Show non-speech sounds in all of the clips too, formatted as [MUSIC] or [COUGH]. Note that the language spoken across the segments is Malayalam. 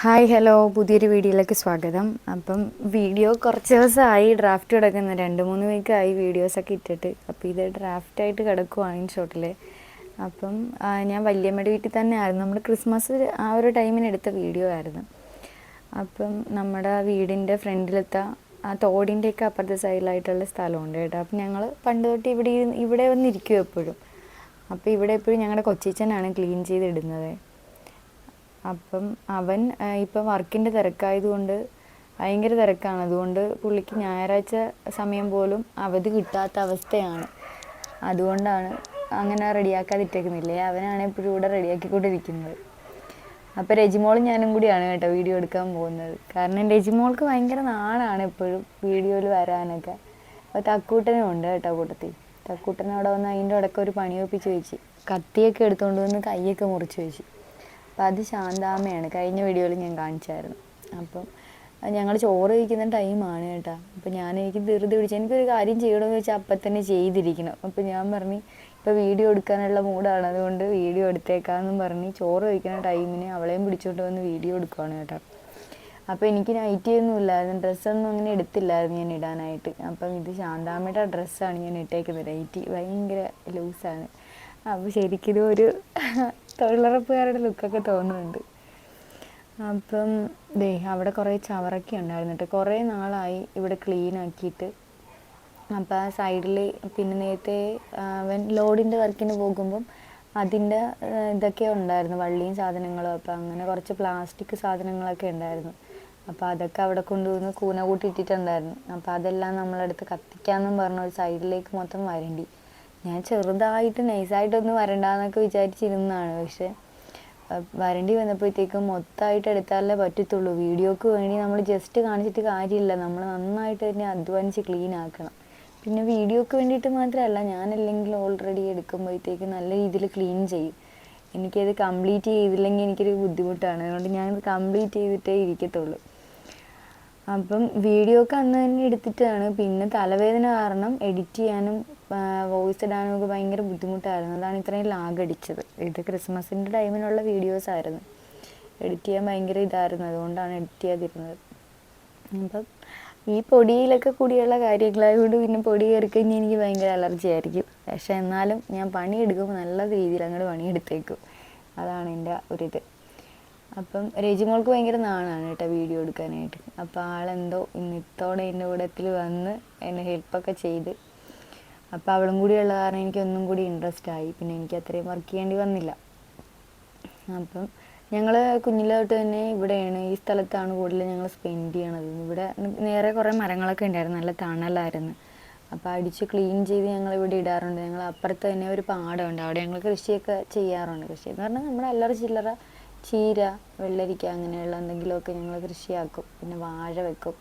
Hi hello. പുതിയൊരു വീഡിയോയിലേക്ക് സ്വാഗതം. അപ്പം വീഡിയോ കുറച്ച് ദിവസമായി ഡ്രാഫ്റ്റ് കിടക്കുന്ന. രണ്ട് മൂന്ന് വീക്കായി വീഡിയോസൊക്കെ ഇട്ടിട്ട്. അപ്പോൾ ഇത് ഡ്രാഫ്റ്റായിട്ട് കിടക്കുവാണ് ഷോട്ടിൽ അപ്പം ഞാൻ വല്യമ്മയുടെ വീട്ടിൽ തന്നെ ആയിരുന്നു. നമ്മൾ ക്രിസ്മസ് ആ ഒരു ടൈമിന് എടുത്ത വീഡിയോ ആയിരുന്നു. അപ്പം നമ്മുടെ വീടിന്റെ ഫ്രണ്ടിലത്തെ ആ തോടിന്റെയൊക്കെ അപ്പുറത്തെ സൈഡിലായിട്ടുള്ള സ്ഥലമുണ്ട് കേട്ടോ. അപ്പം ഞങ്ങൾ പണ്ട് തൊട്ട് ഇവിടെ ഇവിടെ വന്നിരിക്കും എപ്പോഴും. അപ്പോൾ ഇവിടെ എപ്പോഴും ഞങ്ങളുടെ കൊച്ചിച്ചനാണ് ക്ലീൻ ചെയ്തിടുന്നത്. അപ്പം അവൻ ഇപ്പം വർക്കിന്റെ തിരക്കായതുകൊണ്ട് ഭയങ്കര തിരക്കാണ്. അതുകൊണ്ട് പുള്ളിക്ക് ഞായറാഴ്ച സമയം പോലും അവധി കിട്ടാത്ത അവസ്ഥയാണ്. അതുകൊണ്ടാണ് അങ്ങനെ റെഡിയാക്കാതിട്ടേക്കുന്നില്ലേ? അവനാണ് ഇപ്പോഴും ഇവിടെ റെഡിയാക്കിക്കൊണ്ടിരിക്കുന്നത്. അപ്പോൾ രജിമോളും ഞാനും കൂടിയാണ് കേട്ടോ വീഡിയോ എടുക്കാൻ പോകുന്നത്. കാരണം രജിമോൾക്ക് ഭയങ്കര നാണാണ് എപ്പോഴും വീഡിയോയിൽ വരാനൊക്കെ. അപ്പോൾ തക്കൂട്ടനും ഉണ്ട് കേട്ടോ കൂട്ടത്തിൽ. തക്കൂട്ടൻ വന്ന് അതിന്റെ ഇടയ്ക്ക് ഒരു പണി ഒപ്പിച്ച് വെച്ച്. കത്തിയൊക്കെ എടുത്തുകൊണ്ട് വന്ന് കൈയൊക്കെ മുറിച്ച് വെച്ച്. അപ്പം അത് ശാന്താമ്മയാണ്. കഴിഞ്ഞ വീഡിയോയിൽ ഞാൻ കാണിച്ചായിരുന്നു. അപ്പം ഞങ്ങൾ ചോറ് കഴിക്കുന്ന ടൈമാണ് കേട്ടോ. അപ്പം ഞാൻ എനിക്ക് ധൃതി പിടിച്ച് എനിക്കൊരു കാര്യം ചെയ്യണമെന്ന് വെച്ചാൽ അപ്പം തന്നെ ചെയ്തിരിക്കണം. അപ്പം ഞാൻ പറഞ്ഞു ഇപ്പോൾ വീഡിയോ എടുക്കാനുള്ള മൂഡാണ്. അതുകൊണ്ട് വീഡിയോ എടുത്തേക്കാമെന്നും പറഞ്ഞ്. ചോറ് കഴിക്കുന്ന ടൈമിന് അവളെയും പിടിച്ചോണ്ട് വന്ന് വീഡിയോ എടുക്കുവാണ് കേട്ടോ. അപ്പോൾ എനിക്ക് നൈറ്റി ഒന്നും ഇല്ലായിരുന്നു. ഡ്രസ്സൊന്നും അങ്ങനെ എടുത്തില്ലായിരുന്നു ഞാൻ ഇടാനായിട്ട്. അപ്പം ഇത് ശാന്താമ്മയുടെ ഡ്രസ്സാണ് ഞാൻ ഇട്ടേക്കുന്നത്. നൈറ്റി ഭയങ്കര ലൂസാണ് അപ്പോൾ ശരിക്കും ഒരു തൊഴിലുറപ്പുകാരുടെ ലുക്കൊക്കെ തോന്നുന്നുണ്ട്. അപ്പം ദേ അവിടെ കുറേ ചവറൊക്കെ ഉണ്ടായിരുന്നിട്ട് കുറേ നാളായി ഇവിടെ ക്ലീൻ ആക്കിയിട്ട്. അപ്പോൾ ആ സൈഡിൽ പിന്നെ നേരത്തെ അവൻ ലോഡിന്റെ വർക്കിന് പോകുമ്പം അതിന്റെ ഇതൊക്കെ ഉണ്ടായിരുന്നു വള്ളിയും സാധനങ്ങളും. അപ്പം അങ്ങനെ കുറച്ച് പ്ലാസ്റ്റിക് സാധനങ്ങളൊക്കെ ഉണ്ടായിരുന്നു. അപ്പോൾ അതൊക്കെ അവിടെ കൊണ്ടുവന്ന് കൂന കൂട്ടിയിട്ടിട്ടുണ്ടായിരുന്നു. അപ്പോൾ അതെല്ലാം നമ്മളെടുത്ത് കത്തിക്കാമെന്നും പറഞ്ഞ ഒരു സൈഡിലേക്ക് മൊത്തം വരണ്ടി. ഞാൻ ചെറുതായിട്ട് നൈസായിട്ടൊന്ന് വരണ്ടെന്നൊക്കെ വിചാരിച്ചിരുന്നതാണ്. പക്ഷെ വരണ്ടി വന്നപ്പോഴത്തേക്കും മൊത്തമായിട്ട് എടുത്താലേ പറ്റത്തുള്ളൂ. വീഡിയോക്ക് വേണ്ടി നമ്മൾ ജസ്റ്റ് കാണിച്ചിട്ട് കാര്യമില്ല. നമ്മൾ നന്നായിട്ട് തന്നെ അധ്വാനിച്ച് ക്ലീൻ ആക്കണം. പിന്നെ വീഡിയോക്ക് വേണ്ടിയിട്ട് മാത്രമല്ല ഞാനല്ലെങ്കിൽ ഓൾറെഡി എടുക്കുമ്പോഴത്തേക്ക് നല്ല രീതിയിൽ ക്ലീൻ ചെയ്യും. എനിക്കത് കംപ്ലീറ്റ് ചെയ്തില്ലെങ്കിൽ എനിക്കൊരു ബുദ്ധിമുട്ടാണ്. അതുകൊണ്ട് ഞാനത് കംപ്ലീറ്റ് ചെയ്തിട്ടേ ഇരിക്കത്തുള്ളൂ. അപ്പം വീഡിയോ ഒക്കെ അന്ന് തന്നെ എടുത്തിട്ടാണ്. പിന്നെ തലവേദന കാരണം എഡിറ്റ് ചെയ്യാനും വോയിസ് ഇടാനും ഒക്കെ ഭയങ്കര ബുദ്ധിമുട്ടായിരുന്നു. അതാണ് ഇത്രയും ലാഗ് അടിച്ചത്. ഇത് ക്രിസ്മസിന്റെ ടൈമിനുള്ള വീഡിയോസ് ആയിരുന്നു. എഡിറ്റ് ചെയ്യാൻ ഭയങ്കര ഇതായിരുന്നു. അതുകൊണ്ടാണ് എഡിറ്റ് ചെയ്യാതിരുന്നത്. അപ്പം ഈ പൊടിയിലൊക്കെ കൂടിയുള്ള കാര്യങ്ങളായതുകൊണ്ട് പിന്നെ പൊടി കയറി കഴിഞ്ഞാൽ എനിക്ക് ഭയങ്കര അലർജി ആയിരിക്കും. പക്ഷേ എന്നാലും ഞാൻ പണിയെടുക്കുമ്പോൾ നല്ല രീതിയിൽ അങ്ങോട്ട് പണിയെടുത്തേക്കും. അതാണ് എന്റെ ഒരിത്. അപ്പം രജിമോൾക്ക് ഭയങ്കര നാണാണ് കേട്ടോ വീഡിയോ എടുക്കാനായിട്ട്. അപ്പോൾ ആളെന്തോ ഇന്ന് ഇത്തോടെ എന്റെ കൂടത്തിൽ വന്ന് എന്നെ ഹെൽപ്പൊക്കെ ചെയ്ത്. അപ്പോൾ അവളും കൂടി ഉള്ള കാരണം എനിക്ക് ഒന്നും കൂടി ഇൻട്രസ്റ്റ് ആയി. പിന്നെ എനിക്ക് അത്രയും വർക്ക് ചെയ്യേണ്ടി വന്നില്ല. അപ്പം ഞങ്ങൾ കുഞ്ഞിലോട്ട് തന്നെ ഇവിടെയാണ്. ഈ സ്ഥലത്താണ് കൂടുതൽ ഞങ്ങൾ സ്പെൻഡ് ചെയ്യണത്. ഇവിടെ നേരെ കുറേ മരങ്ങളൊക്കെ ഉണ്ടായിരുന്നു. നല്ല തണലായിരുന്നു. അപ്പോൾ അടിച്ച് ക്ലീൻ ചെയ്ത് ഞങ്ങൾ ഇവിടെ ഇടാറുണ്ട്. ഞങ്ങൾ അപ്പുറത്ത് തന്നെ ഒരു പാടമുണ്ട് അവിടെ ഞങ്ങൾ കൃഷിയൊക്കെ ചെയ്യാറുണ്ട്. കൃഷി എന്ന് പറഞ്ഞാൽ നമ്മുടെ അല്ലറ ചില്ലറ ചീര വെള്ളരിക്ക അങ്ങനെയുള്ള എന്തെങ്കിലുമൊക്കെ ഞങ്ങൾ കൃഷിയാക്കും. പിന്നെ വാഴ വെക്കും.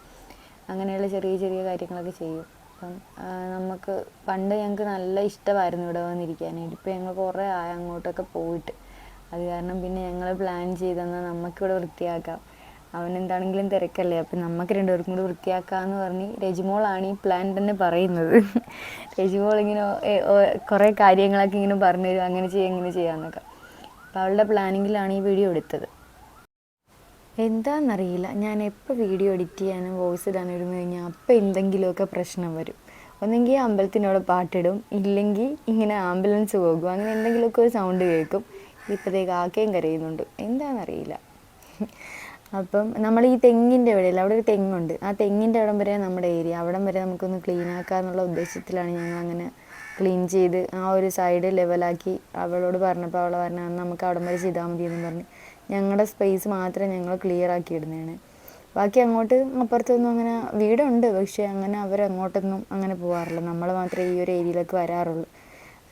അങ്ങനെയുള്ള ചെറിയ ചെറിയ കാര്യങ്ങളൊക്കെ ചെയ്യും. അപ്പം നമുക്ക് പണ്ട് ഞങ്ങൾക്ക് നല്ല ഇഷ്ടമായിരുന്നു ഇവിടെ വന്നിരിക്കാനായിട്ട്. ഇപ്പം ഞങ്ങൾ കുറേ ആയ അങ്ങോട്ടൊക്കെ പോയിട്ട്. അത് കാരണം പിന്നെ ഞങ്ങൾ പ്ലാൻ ചെയ്തെന്നാൽ നമുക്കിവിടെ വൃത്തിയാക്കാം. അവൻ എന്താണെങ്കിലും തിരക്കല്ലേ അപ്പം നമുക്ക് രണ്ടുപേർക്കും കൂടി വൃത്തിയാക്കാമെന്ന് പറഞ്ഞ് രജിമോളാണ് ഈ പ്ലാൻ തന്നെ പറയുന്നത്. [LAUGHS] രജിമോൾ ഇങ്ങനെ കുറേ കാര്യങ്ങളൊക്കെ ഇങ്ങനെ പറഞ്ഞു തരും. അങ്ങനെ ചെയ്യാം ഇങ്ങനെ ചെയ്യാമെന്നൊക്കെ അപ്പോൾ അവളുടെ പ്ലാനിങ്ങിലാണ് ഈ വീഡിയോ എടുത്തത്. എന്താണെന്നറിയില്ല ഞാൻ എപ്പോൾ വീഡിയോ എഡിറ്റ് ചെയ്യാനും വോയിസ് ഇടാനും ഇരുന്ന് കഴിഞ്ഞാൽ അപ്പോൾ എന്തെങ്കിലുമൊക്കെ പ്രശ്നം വരും. ഒന്നെങ്കിൽ അമ്പലത്തിനോട് പാട്ടിടും ഇല്ലെങ്കിൽ ഇങ്ങനെ ആംബുലൻസ് പോകും അങ്ങനെ എന്തെങ്കിലുമൊക്കെ ഒരു സൗണ്ട് കേൾക്കും. ഇപ്പോഴത്തേക്ക് ആക്കയും കരയുന്നുണ്ട്. എന്താണെന്നറിയില്ല അപ്പം നമ്മൾ ഈ തെങ്ങിന്റെ ഇവിടെയല്ല അവിടെ ഒരു തെങ്ങുണ്ട്. ആ തെങ്ങിന്റെ അവിടം വരെ നമ്മുടെ ഏരിയ. അവിടം വരെ നമുക്കൊന്ന് ക്ലീൻ ആക്കാന്നുള്ള ഉദ്ദേശത്തിലാണ് ഞങ്ങൾ അങ്ങനെ ക്ലീൻ ചെയ്ത് ആ ഒരു സൈഡ് ലെവലാക്കി അവളോട് പറഞ്ഞപ്പോൾ അവൾ പറഞ്ഞ നമുക്ക് അവിടം വരെ ചെയ്താൽ മതി എന്ന് പറഞ്ഞ്. ഞങ്ങളുടെ സ്പേസ് മാത്രം ഞങ്ങൾ ക്ലിയർ ആക്കി ഇടുന്നതാണ്. ബാക്കി അങ്ങോട്ട് അപ്പുറത്തൊന്നും അങ്ങനെ വീടുണ്ട്. പക്ഷേ അങ്ങനെ അവരങ്ങോട്ടൊന്നും അങ്ങനെ പോകാറില്ല നമ്മൾ മാത്രമേ ഈ ഒരു ഏരിയയിലേക്ക് വരാറുള്ളൂ.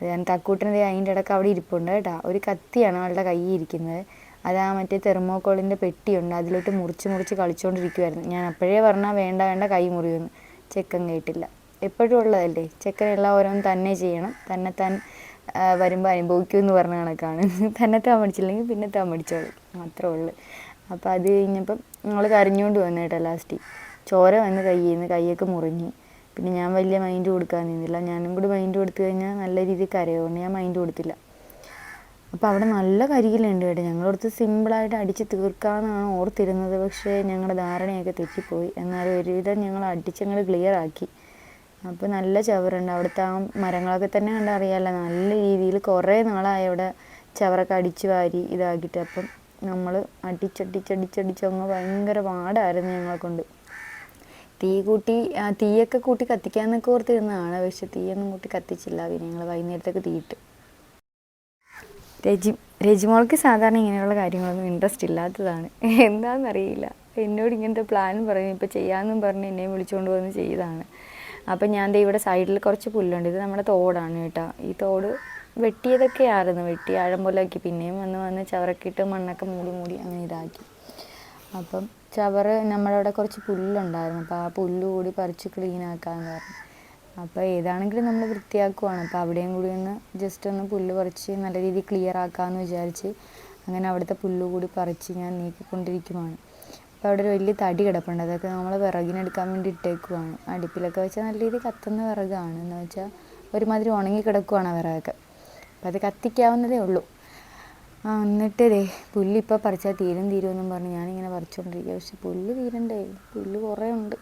ഞാൻ തക്കൂട്ടിന്റെ അതിന്റെ ഇടയ്ക്ക് അവിടെ ഇരിപ്പുണ്ട് കേട്ടോ. ഒരു കത്തിയാണ് അവളുടെ കയ്യിൽ ഇരിക്കുന്നത്. അത് ആ മറ്റേ തെർമോക്കോളിന്റെ പെട്ടിയുണ്ട്. അതിലോട്ട് മുറിച്ച് മുറിച്ച് കളിച്ചുകൊണ്ടിരിക്കുമായിരുന്നു ഞാൻ അപ്പോഴേ പറഞ്ഞാൽ വേണ്ട വേണ്ട കൈ മുറിയുമെന്ന്. ചെക്കൻ കേട്ടില്ല. എപ്പോഴും ഉള്ളതല്ലേ? ചെക്കൻ എല്ലാം ഓരോന്ന് തന്നെ ചെയ്യണം. തന്നെ താൻ വരുമ്പോൾ അനുഭവിക്കും എന്ന് പറഞ്ഞ കണക്കാണ്. തന്നെ താൻ മടിച്ചില്ലെങ്കിൽ പിന്നെ താൻ മടിച്ചോളും. മാത്രമേ ഉള്ളു. അപ്പോൾ അത് കഴിഞ്ഞപ്പം ഞങ്ങൾ കരഞ്ഞുകൊണ്ട് വന്നു കേട്ടോ ലാസ്റ്റ് ചോര വന്ന് കയ്യിൽ നിന്ന് കൈയൊക്കെ മുറിഞ്ഞു. പിന്നെ ഞാൻ വലിയ മൈൻഡ് കൊടുക്കാൻ നിന്നില്ല. ഞാനും കൂടി മൈൻഡ് കൊടുത്തു കഴിഞ്ഞാൽ നല്ല രീതിയിൽ കരയുകൊണ്ട് ഞാൻ മൈൻഡ് കൊടുത്തില്ല. അപ്പോൾ അവിടെ നല്ല കരികിലുണ്ട് കേട്ടോ. ഞങ്ങളടുത്ത് സിമ്പിളായിട്ട് അടിച്ച് തീർക്കാമെന്നാണ് ഓർത്തിരുന്നത്. പക്ഷേ ഞങ്ങളുടെ ധാരണയൊക്കെ തെറ്റിപ്പോയി. എന്നാലും ഒരുവിധം ഞങ്ങൾ അടിച്ചങ്ങൾ ക്ലിയർ ആക്കി. അപ്പോൾ നല്ല ചവറുണ്ട്. അവിടുത്തെ ആ മരങ്ങളൊക്കെ തന്നെ കണ്ടറിയാമല്ലോ നല്ല രീതിയിൽ കുറേ നാളായി അവിടെ ചവറൊക്കെ അടിച്ച് വാരി ഇതാക്കിയിട്ട്. അപ്പം നമ്മൾ അടിച്ചടിച്ചടിച്ചടിച്ചങ്ങ് ഭയങ്കര പാടായിരുന്നു ഞങ്ങളെ കൊണ്ട്. തീ കൂട്ടി തീയൊക്കെ കൂട്ടി കത്തിക്കാന്നൊക്കെ ഓർത്തിരുന്നതാണ് പക്ഷെ തീയൊന്നും കൂട്ടി കത്തിച്ചില്ല. പിന്നെ ഞങ്ങൾ വൈകുന്നേരത്തേക്ക് തീയിട്ട്. രജി രജിമോൾക്ക് സാധാരണ ഇങ്ങനെയുള്ള കാര്യങ്ങളൊന്നും ഇൻട്രസ്റ്റ് ഇല്ലാത്തതാണ്. എന്താണെന്നറിയില്ല എന്നോട് ഇങ്ങനത്തെ പ്ലാൻ പറഞ്ഞു ഇപ്പോൾ ചെയ്യാമെന്നും പറഞ്ഞ് എന്നെ വിളിച്ചുകൊണ്ട് വന്ന് ചെയ്തതാണ്. അപ്പം ഞാൻ ദേ ഇവിടെ സൈഡിൽ കുറച്ച് പുല്ലുണ്ട്. ഇത് നമ്മുടെ തോടാണ് കേട്ടോ. ഈ തോട് വെട്ടിയതൊക്കെ ആയിരുന്നു. വെട്ടി ആഴം പോലെ ആക്കി പിന്നെയും വന്ന് വന്ന് ചവറക്കിട്ട് മണ്ണൊക്കെ മൂടി മൂടി അങ്ങനെ ഇതാക്കി. അപ്പം ചവറ് നമ്മുടെ അവിടെ കുറച്ച് പുല്ലുണ്ടായിരുന്നു. അപ്പോൾ ആ പുല്ല് കൂടി പറിച്ച് ആക്കാമെന്ന് പറഞ്ഞു അപ്പോൾ ഏതാണെങ്കിലും നമ്മൾ വൃത്തിയാക്കുവാണ്. അപ്പോൾ അവിടെയും കൂടി ഒന്ന് ജസ്റ്റ് ഒന്ന് പുല്ല് പറിച്ച് നല്ല രീതിയിൽ ക്ലിയർ ആക്കാമെന്ന് വിചാരിച്ച് അങ്ങനെ അവിടുത്തെ പുല്ല് കൂടി പറിച്ച് ഞാൻ നീക്കിക്കൊണ്ടിരിക്കുവാണ്. അപ്പോൾ അവിടെ ഒരു വലിയ തടി കിടപ്പുണ്ട്. അതൊക്കെ നമ്മൾ വിറകിനെടുക്കാൻ വേണ്ടി ഇട്ടേക്കുവാണ്. അടുപ്പിലൊക്കെ വെച്ചാൽ നല്ല രീതിയിൽ കത്തുന്ന വിറകാണ്. എന്ന് വെച്ചാൽ ഒരുമാതിരി ഉണങ്ങി കിടക്കുവാണ് ആ വിറകൊക്കെ. അപ്പോൾ അത് കത്തിക്കാവുന്നതേ ഉള്ളൂ. ആ എന്നിട്ട് ദേ പുല്ല് ഇപ്പോൾ പറിച്ചാൽ തീരും തീരുമെന്നും പറഞ്ഞ് ഞാനിങ്ങനെ പറിച്ചുകൊണ്ടിരിക്കുക പക്ഷെ പുല്ല് തീരണ്ടേ? പുല്ല് കുറേ ഉണ്ട്.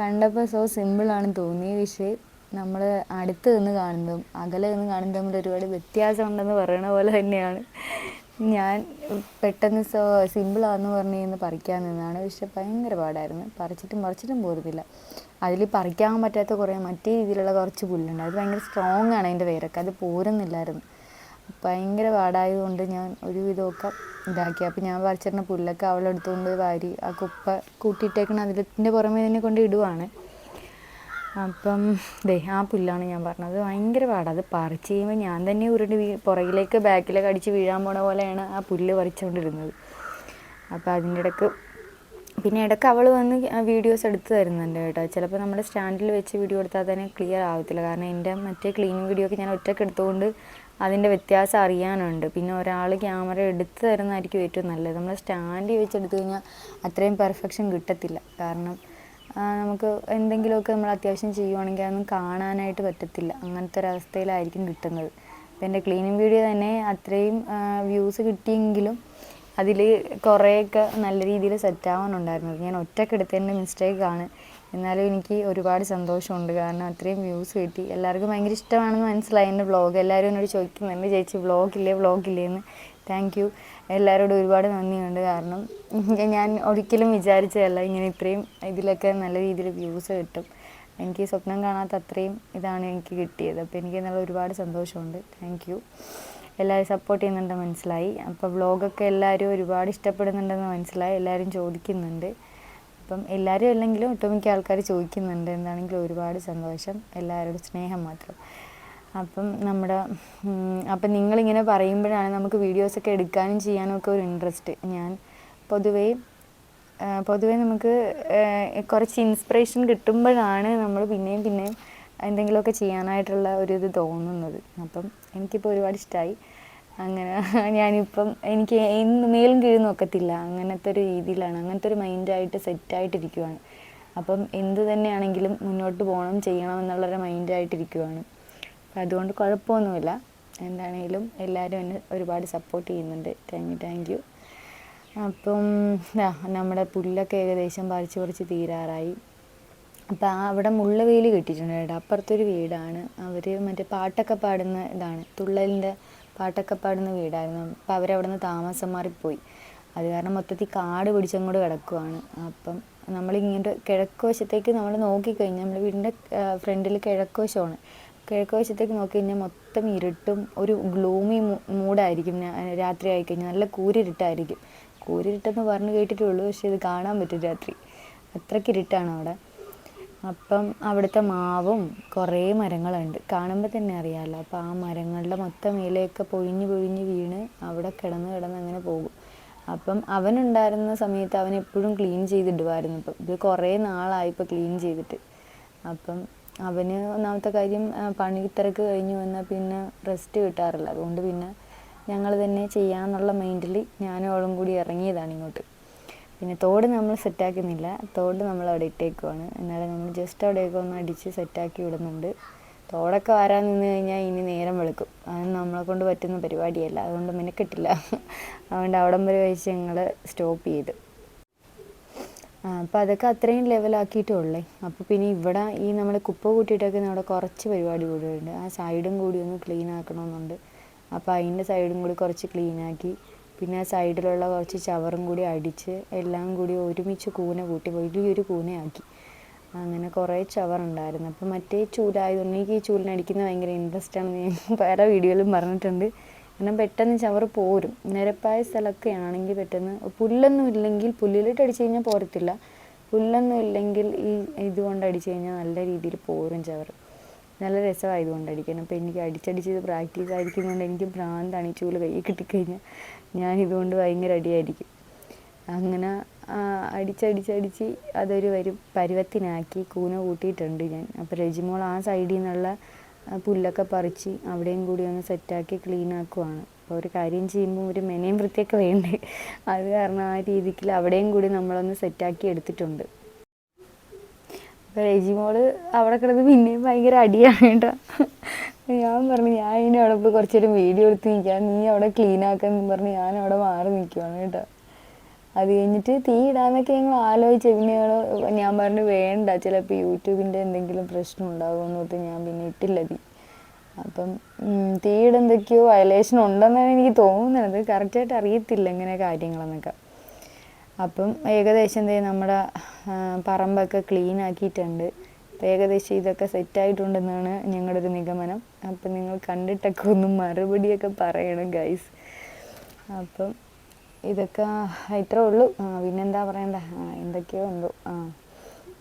കണ്ടപ്പോൾ സോ സിമ്പിളാണെന്ന് തോന്നി. പക്ഷേ നമ്മൾ അടുത്ത് നിന്ന് കാണുന്നതും അകലെ നിന്ന് കാണുന്നതും തമ്മിൽ ഒരുപാട് വ്യത്യാസമുണ്ടെന്ന് പറയണ പോലെ തന്നെയാണ്. ഞാൻ പെട്ടെന്ന് സോ സിമ്പിളാന്ന് പറഞ്ഞു ഇന്ന് പറിക്കാൻ നിന്നാണ്. പക്ഷെ ഭയങ്കര പാടായിരുന്നു. പറിച്ചിട്ടും പറിച്ചിട്ടും പോരുന്നില്ല. അതിൽ പറിക്കാൻ പറ്റാത്ത കുറേ മറ്റേ രീതിയിലുള്ള കുറച്ച് പുല്ലുണ്ട്. അത് ഭയങ്കര സ്ട്രോങ് ആണ് അതിന്റെ വേരൊക്കെ. അത് പോരുന്നില്ലായിരുന്നു. ഭയങ്കര പാടായതുകൊണ്ട് ഞാൻ ഒരു വിധമൊക്കെ ഇതാക്കി. അപ്പോൾ ഞാൻ പറിച്ചിരുന്ന പുല്ലൊക്കെ അവളെടുത്തുകൊണ്ട് വാരി ആ കുപ്പ കൂട്ടിയിട്ടേക്കണ അതിന്റെ പുറമെ തന്നെ കൊണ്ട് ഇടുവാണ്. അപ്പം ദേ ആ പുല്ലാണ് ഞാൻ പറഞ്ഞത്. ഭയങ്കര പാടാണ് അത് പറിച്ച് കഴിയുമ്പോൾ ഞാൻ തന്നെ ഉരുണ്ട് വീ പുറകിലേക്ക് ബാക്കിലേക്ക് അടിച്ച് വീഴാൻ പോണ പോലെയാണ് ആ പുല്ല് പറിച്ചുകൊണ്ടിരുന്നത് അപ്പോൾ അതിന്റെ ഇടയ്ക്ക് പിന്നെ ഇടയ്ക്ക് അവൾ വന്ന് വീഡിയോസ് എടുത്ത് തരുന്നുണ്ട് കേട്ടോ. ചിലപ്പോൾ നമ്മുടെ സ്റ്റാൻഡിൽ വെച്ച് വീഡിയോ എടുത്താൽ തന്നെ ക്ലിയർ ആവത്തില്ല. കാരണം എന്റെ മറ്റേ ക്ലീനിങ് വീഡിയോ ഒക്കെ ഞാൻ ഒറ്റയ്ക്ക് എടുത്തുകൊണ്ട് അതിന്റെ വ്യത്യാസം അറിയാനുണ്ട്. പിന്നെ ഒരാൾ ക്യാമറ എടുത്ത് തരുന്നതായിരിക്കും ഏറ്റവും നല്ലത്. നമ്മൾ സ്റ്റാൻഡിൽ വെച്ച് കഴിഞ്ഞാൽ അത്രയും പെർഫെക്ഷൻ കിട്ടത്തില്ല. കാരണം നമുക്ക് എന്തെങ്കിലുമൊക്കെ നമ്മൾ അത്യാവശ്യം ചെയ്യുവാണെങ്കിൽ അതൊന്നും കാണാനായിട്ട് പറ്റത്തില്ല. അങ്ങനത്തെ ഒരവസ്ഥയിലായിരിക്കും കിട്ടുന്നത്. അപ്പം എന്റെ ക്ലീനിങ് വീഡിയോ തന്നെ അത്രയും വ്യൂസ് കിട്ടിയെങ്കിലും അതിൽ കുറേയൊക്കെ നല്ല രീതിയിൽ സെറ്റ് ആവാനുണ്ടായിരുന്നത് ഞാൻ ഒറ്റയ്ക്ക് എടുത്തതിന്റെ മിസ്റ്റേക്കാണ് എന്നാലും എനിക്ക് ഒരുപാട് സന്തോഷമുണ്ട്. കാരണം അത്രയും വ്യൂസ് കിട്ടി. എല്ലാവർക്കും ഭയങ്കര ഇഷ്ടമാണെന്ന് മനസ്സിലായി. എന്റെ വ്ളോഗ് എല്ലാവരും എന്നോട് ചോദിക്കുന്നുണ്ട് ചേച്ചി വ്ളോഗില്ലേ വ്ളോഗില്ലേ എന്ന് താങ്ക് യു. എല്ലാവരോടും ഒരുപാട് നന്ദിയുണ്ട്. കാരണം ഞാൻ ഒരിക്കലും വിചാരിച്ചതല്ല ഇങ്ങനെ ഇത്രയും ഇതിലൊക്കെ നല്ല രീതിയിൽ വ്യൂസ് കിട്ടും. എനിക്ക് സ്വപ്നം കാണാത്ത അത്രയും ഇതാണ് എനിക്ക് കിട്ടിയത്. അപ്പോൾ എനിക്ക് എന്നുള്ള ഒരുപാട് സന്തോഷമുണ്ട്. Thank you. എല്ലാവരും സപ്പോർട്ട് ചെയ്യുന്നുണ്ട് മനസ്സിലായി. അപ്പോൾ വ്ളോഗൊക്കെ എല്ലാവരും ഒരുപാട് ഇഷ്ടപ്പെടുന്നുണ്ടെന്ന് മനസ്സിലായി. എല്ലാവരും ചോദിക്കുന്നുണ്ട്. അപ്പം എല്ലാവരും അല്ലെങ്കിലും ഒട്ടുമിക്ക ആൾക്കാർ ചോദിക്കുന്നുണ്ട്. എന്താണെങ്കിലും ഒരുപാട് സന്തോഷം. എല്ലാവരോടും സ്നേഹം മാത്രം. അപ്പം നമ്മുടെ അപ്പം നിങ്ങളിങ്ങനെ പറയുമ്പോഴാണ് നമുക്ക് വീഡിയോസൊക്കെ എടുക്കാനും ചെയ്യാനും ഒക്കെ ഒരു ഇൻട്രസ്റ്റ് ഞാൻ പൊതുവേ പൊതുവേ നമുക്ക് കുറച്ച് ഇൻസ്പിറേഷൻ കിട്ടുമ്പോഴാണ് നമ്മൾ പിന്നെയും പിന്നെയും എന്തെങ്കിലുമൊക്കെ ചെയ്യാനായിട്ടുള്ള ഒരു ഇത് തോന്നുന്നത്. അപ്പം എനിക്കിപ്പോൾ ഒരുപാട് ഇഷ്ടമായി അങ്ങനെ ഞാനിപ്പം എനിക്ക് എന്ന് മേലും കീഴും നോക്കത്തില്ല. അങ്ങനത്തെ ഒരു രീതിയിലാണ് അങ്ങനത്തെ ഒരു മൈൻഡായിട്ട് സെറ്റായിട്ടിരിക്കുവാണ് അപ്പം എന്ത് തന്നെയാണെങ്കിലും മുന്നോട്ട് പോകണം ചെയ്യണം എന്നുള്ളൊരു മൈൻഡായിട്ടിരിക്കുവാണ് അപ്പം അതുകൊണ്ട് കുഴപ്പമൊന്നുമില്ല. എന്താണെങ്കിലും എല്ലാവരും എന്നെ ഒരുപാട് സപ്പോർട്ട് ചെയ്യുന്നുണ്ട്. താങ്ക് യു താങ്ക് യു അപ്പം നമ്മുടെ പുല്ലൊക്കെ ഏകദേശം പറിച്ച് പറിച്ച് തീരാറായി. അപ്പം ആ അവിടെ മുള്ളവേലി കെട്ടിയിട്ടുണ്ട് കേട്ടോ. അപ്പുറത്തൊരു വീടാണ്. അവർ മറ്റേ പാട്ടൊക്കെ പാടുന്ന ഇതാണ്. തുള്ളലിന്റെ പാട്ടൊക്കെ പാടുന്ന വീടായിരുന്നു. അപ്പം അവരവിടെ നിന്ന് താമസം മാറിപ്പോയി. അത് കാരണം മൊത്തത്തിൽ കാട് പിടിച്ചങ്ങോട്ട് കിടക്കുവാണ്. അപ്പം നമ്മളിങ്ങനെ കിഴക്ക് വശത്തേക്ക് നമ്മൾ നോക്കിക്കഴിഞ്ഞാൽ നമ്മുടെ വീടിന്റെ ഫ്രണ്ടിൽ കിഴക്ക് വശമാണ്. കിഴക്ക് വശത്തേക്ക് നോക്കി കഴിഞ്ഞാൽ മൊത്തം ഇരുട്ടും ഒരു ഗ്ലൂമി മൂഡായിരിക്കും. രാത്രി ആയിക്കഴിഞ്ഞാൽ നല്ല കൂരിരുട്ടായിരിക്കും. കൂരിരുട്ടെന്ന് പറഞ്ഞു കേട്ടിട്ടുള്ളൂ പക്ഷേ ഇത് കാണാൻ പറ്റും രാത്രി. അത്രയ്ക്ക് ഇരുട്ടാണ് അവിടെ. അപ്പം അവിടുത്തെ മാവും കുറേ മരങ്ങളുണ്ട്. കാണുമ്പോൾ തന്നെ അറിയാമല്ലോ അപ്പോൾ ആ മരങ്ങളുടെ മൊത്തം ഇലയൊക്കെ പൊഴിഞ്ഞ് പൊഴിഞ്ഞ് വീണ് അവിടെ കിടന്ന് കിടന്ന് അങ്ങനെ പോകും. അപ്പം അവനുണ്ടായിരുന്ന സമയത്ത് അവൻ എപ്പോഴും ക്ലീൻ ചെയ്തിടുമായിരുന്നു ഇപ്പം ഇത് കുറേ നാളായി ഇപ്പോൾ ക്ലീൻ ചെയ്തിട്ട്. അപ്പം അവന് ഒന്നാമത്തെ കാര്യം പണി പണിത്തിരക്ക് കഴിഞ്ഞു വന്നാൽ പിന്നെ റെസ്റ്റ് കിട്ടാറില്ല. അതുകൊണ്ട് പിന്നെ ഞങ്ങൾ തന്നെ ചെയ്യാമെന്നുള്ള മൈൻഡിൽ ഞാനും അവളും കൂടി ഇറങ്ങിയതാണ് ഇങ്ങോട്ട്. പിന്നെ തോട് നമ്മൾ സെറ്റാക്കുന്നില്ല തോട് നമ്മൾ അവിടെ ഇട്ടേക്കുവാണ്. എന്നാലും നമ്മൾ ജസ്റ്റ് അവിടെയൊക്കെ ഒന്ന് അടിച്ച് സെറ്റാക്കി വിടുന്നുണ്ട്. തോടൊക്കെ വരാൻ നിന്ന് കഴിഞ്ഞാൽ ഇനി നേരം വെളുക്കും. അത് നമ്മളെ കൊണ്ട് പറ്റുന്ന പരിപാടിയല്ല. അതുകൊണ്ട് മിനക്കിട്ടില്ല. [LAUGHS] അതുകൊണ്ട് അവിടം വരെ വെച്ച് ഞങ്ങൾ സ്റ്റോപ്പ് ചെയ്തു. അപ്പം അതൊക്കെ അത്രയും ലെവലാക്കിയിട്ടേ ഉള്ളേ അപ്പോൾ പിന്നെ ഇവിടെ ഈ നമ്മൾ കുപ്പ കൂട്ടിയിട്ടൊക്കെ അവിടെ കുറച്ച് പരിപാടി കൂടിയുണ്ട്. ആ സൈഡും കൂടി ഒന്ന് ക്ലീൻ ആക്കണമെന്നുണ്ട്. അപ്പോൾ അതിന്റെ സൈഡും കൂടി കുറച്ച് ക്ലീൻ ആക്കി പിന്നെ ആ സൈഡിലുള്ള കുറച്ച് ചവറും കൂടി അടിച്ച് എല്ലാം കൂടി ഒരുമിച്ച് കൂന കൂട്ടി വലിയൊരു കൂനയാക്കി. അങ്ങനെ കുറേ ചവർ ഉണ്ടായിരുന്നു അപ്പം മറ്റേ ചൂലായതുകൊണ്ട് എനിക്ക് ഈ ചൂലിനടിക്കുന്നത് ഭയങ്കര ഇൻട്രസ്റ്റ് ആണെന്ന് ഞാൻ [LAUGHS] പല വീഡിയോയിലും പറഞ്ഞിട്ടുണ്ട്. കാരണം പെട്ടെന്ന് ചവറ് പോരും. നിരപ്പായ സ്ഥലമൊക്കെ ആണെങ്കിൽ പെട്ടെന്ന് പുല്ലൊന്നും ഇല്ലെങ്കിൽ പുല്ലിലിട്ട് അടിച്ചു കഴിഞ്ഞാൽ പോരത്തില്ല. പുല്ലൊന്നും ഇല്ലെങ്കിൽ ഈ ഇതുകൊണ്ട് അടിച്ചു കഴിഞ്ഞാൽ നല്ല രീതിയിൽ പോരും ചവറ്. നല്ല രസമായതുകൊണ്ട് അടിക്കണം. അപ്പോൾ എനിക്ക് അടിച്ചടിച്ച് പ്രാക്ടീസ് ആയിരിക്കുന്നതുകൊണ്ട് എനിക്ക് ഭ്രാന്താണ് ഈ ചൂൽ കയ്യിൽ കിട്ടിക്കഴിഞ്ഞാൽ. ഞാൻ ഇതുകൊണ്ട് ഭയങ്കര അടിയായിരിക്കും. അങ്ങനെ അടിച്ചടിച്ചടിച്ച് അതൊരു വരും പരുവത്തിനാക്കി കൂന കൂട്ടിയിട്ടുണ്ട് ഞാൻ. അപ്പോൾ രജിമോൾ ആ സൈഡിൽ നിന്നുള്ള പുല്ലൊക്കെ പറിച്ച് അവിടെയും കൂടി ഒന്ന് സെറ്റാക്കി ക്ലീൻ ആക്കുവാണ്. അപ്പോൾ ഒരു കാര്യം ചെയ്യുമ്പോൾ ഒരു മെനയും വൃത്തിയൊക്കെ വേണ്ടേ? അത് കാരണം ആ രീതിക്ക് അവിടെയും കൂടി നമ്മളൊന്ന് സെറ്റാക്കി എടുത്തിട്ടുണ്ട്. അപ്പോൾ രജിമോൾ അവിടെ കിടന്ന് പിന്നെയും ഭയങ്കര അടിയാണ് കേട്ടോ. ഞാൻ പറഞ്ഞു ഞാൻ ഇനി അവിടെ പോയി കുറച്ചൊരു വീഡിയോ എടുത്ത് നിൽക്കാം. നീ അവിടെ ക്ലീൻ ആക്കാന്ന് പറഞ്ഞ് ഞാൻ അവിടെ മാറി നിൽക്കുവാണ് കേട്ടോ. അത് കഴിഞ്ഞിട്ട് തീ ഇടാന്നൊക്കെ ഞങ്ങൾ ആലോചിച്ച്. പിന്നെ ഞാൻ പറഞ്ഞു വേണ്ട ചിലപ്പോൾ യൂട്യൂബിന്റെ എന്തെങ്കിലും പ്രശ്നം ഉണ്ടാകുമെന്ന് ഓർത്ത് ഞാൻ പിന്നെ ഇട്ടില്ല തീ. അപ്പം തീയുടെ എന്തൊക്കെയോ വയലേഷൻ ഉണ്ടെന്നാണ് എനിക്ക് തോന്നുന്നത്. കറക്റ്റായിട്ട് അറിയത്തില്ല ഇങ്ങനെ കാര്യങ്ങളെന്നൊക്കെ. അപ്പം ഏകദേശം എന്തേ നമ്മുടെ പറമ്പൊക്കെ ക്ലീൻ ആക്കിയിട്ടുണ്ട്. അപ്പം ഏകദേശം ഇതൊക്കെ സെറ്റായിട്ടുണ്ടെന്നാണ് ഞങ്ങളുടെ ഒരു നിഗമനം. അപ്പം നിങ്ങൾ കണ്ടിട്ടൊക്കെ ഒന്ന് മറുപടിയൊക്കെ പറയണം ഗൈസ് അപ്പം ഇതൊക്കെ ഇത്രേ ഉള്ളൂ. പിന്നെന്താ പറയണ്ട? എന്തൊക്കെയോ ഉണ്ടോ ആ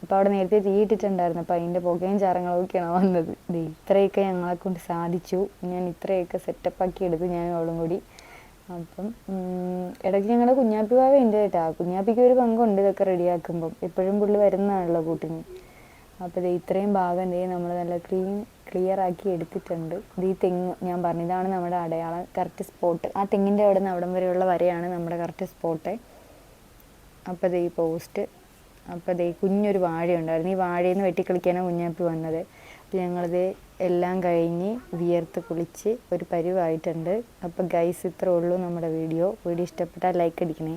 അപ്പോൾ അവിടെ നേരത്തെ തീ ഇട്ടിട്ടുണ്ടായിരുന്നു അപ്പോൾ അതിന്റെ പുകയും ചാരങ്ങളൊക്കെയാണ് വന്നത്. ഇത് ഇത്രയൊക്കെ ഞങ്ങളെ കൊണ്ട് സാധിച്ചു. ഞാൻ ഇത്രയൊക്കെ സെറ്റപ്പാക്കി എടുത്തു ഞാൻ അവളും കൂടി. അപ്പം ഇടയ്ക്ക് ഞങ്ങളുടെ കുഞ്ഞാപ്പി ബാവ ഉണ്ട് കേട്ടോ. കുഞ്ഞാപ്പിക്ക് ഒരു പങ്കുണ്ട് ഇതൊക്കെ റെഡിയാക്കുമ്പം എപ്പോഴും പുള്ളി വരുന്നതാണല്ലോ കൂട്ടിന്. അപ്പോൾ ഇത് ഇത്രയും ഭാഗം ദേ നമ്മൾ നല്ല ക്ലീൻ ക്ലിയർ ആക്കി എടുത്തിട്ടുണ്ട്. ഇത് ഈ തെങ്ങ് ഞാൻ പറഞ്ഞു ഇതാണ് നമ്മുടെ അടയാളം കറക്റ്റ് സ്പോട്ട് ആ തെങ്ങിന്റെ അവിടെ നിന്ന് അവിടം വരെയുള്ള വരെയാണ് നമ്മുടെ കറക്റ്റ് സ്പോട്ട് അപ്പോൾ ദേ ഈ പോസ്റ്റ് അപ്പോൾ ദേ കുഞ്ഞൊരു വാഴയുണ്ടായിരുന്നു. ഈ വാഴയിൽ നിന്ന് വെട്ടിക്കളിക്കാനാണ് കുഞ്ഞാപ്പി വന്നത്. അപ്പോൾ ഞങ്ങളിത് എല്ലാം കഴിഞ്ഞ് വിയർത്ത് കുളിച്ച് ഒരു പരിവായിട്ടുണ്ട്. അപ്പോൾ ഗൈസ് ഇത്രേ ഉള്ളൂ നമ്മുടെ വീഡിയോ വീഡിയോ ഇഷ്ടപ്പെട്ടാൽ ലൈക്ക് അടിക്കണേ.